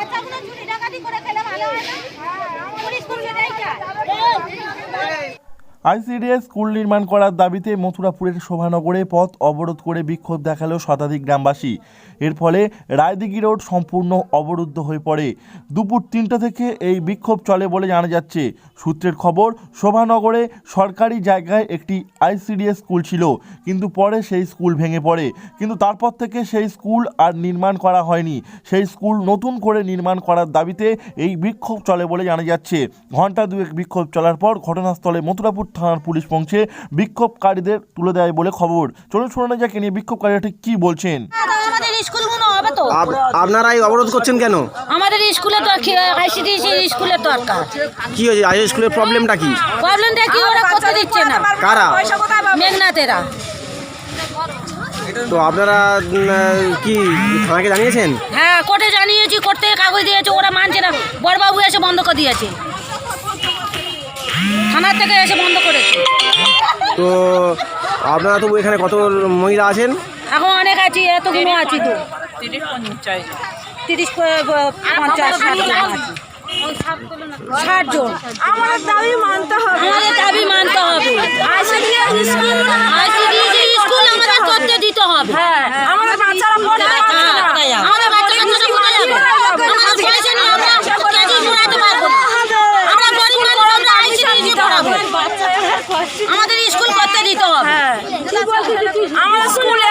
বাচ্চাগুলো চুরি ডাকাতি করে খেলে ভালো হয় না? পুলিশ করবে আইসিডিএস স্কুল নির্মাণ করার দাবিতে মথুরাপুরের শোভানগরে পথ অবরোধ করে বিক্ষোভ দেখাল শতাধিক গ্রামবাসী। এর ফলে রায়দিঘি রোড সম্পূর্ণ অবরুদ্ধ হয়ে পড়ে। দুপুর তিনটা থেকে এই বিক্ষোভ চলে বলে জানা যাচ্ছে। সূত্রের খবর, শোভানগরে সরকারি জায়গায় একটি আইসিডিএস স্কুল ছিল, কিন্তু পরে সেই স্কুল ভেঙে পড়ে। কিন্তু তারপর থেকে সেই স্কুল আর নির্মাণ করা হয়নি। সেই স্কুল নতুন করে নির্মাণ করার দাবিতে এই বিক্ষোভ চলে বলে জানা যাচ্ছে। ঘণ্টা দুয়েক বিক্ষোভ চলার পর ঘটনাস্থলে মথুরাপুর থানার পুলিশ পৌঁছে বিক্ষোভকারীদের তুলে দেয় বলে খবর। চলুন শোনা যাক নিয়ে বিক্ষোভকারীরা ঠিক কী বলছেন। স্কুলগুলো হবে তো। আপ- আপনারা এই অবরোধ করছেন কেন? আমাদের স্কুলে তো আইসিডিএস স্কুলের দরকার। কি হয়েছে? আই স্কুলের প্রবলেমটা কি? প্রবলেমটা কি ওরা করতে দিচ্ছে না। কারা? মেঘনাথেরা তো আপনারা কি থানাকে জানিয়েছেন? হ্যাঁ কোর্টে জানিয়েছি কোর্ট থেকে কাগজ দিয়েছে ওরা মানছে না। বড়বাবু এসে বন্ধ করে দিয়েছে। থানার থেকে এসে বন্ধ করেছে। তো আপনারা তো এখানে কত মহিলা আছেন? এখন অনেক আছি এতগুলো আছি তো। তিরিশ পঞ্চাশ ষাট জন আছি। ষাট জন। আমাদের দাবি মানতে হবে। আমাদের দাবি মানতে হবে। আমাদের স্কুল করতে দিত হ্যাঁ। আমরা স্কুলে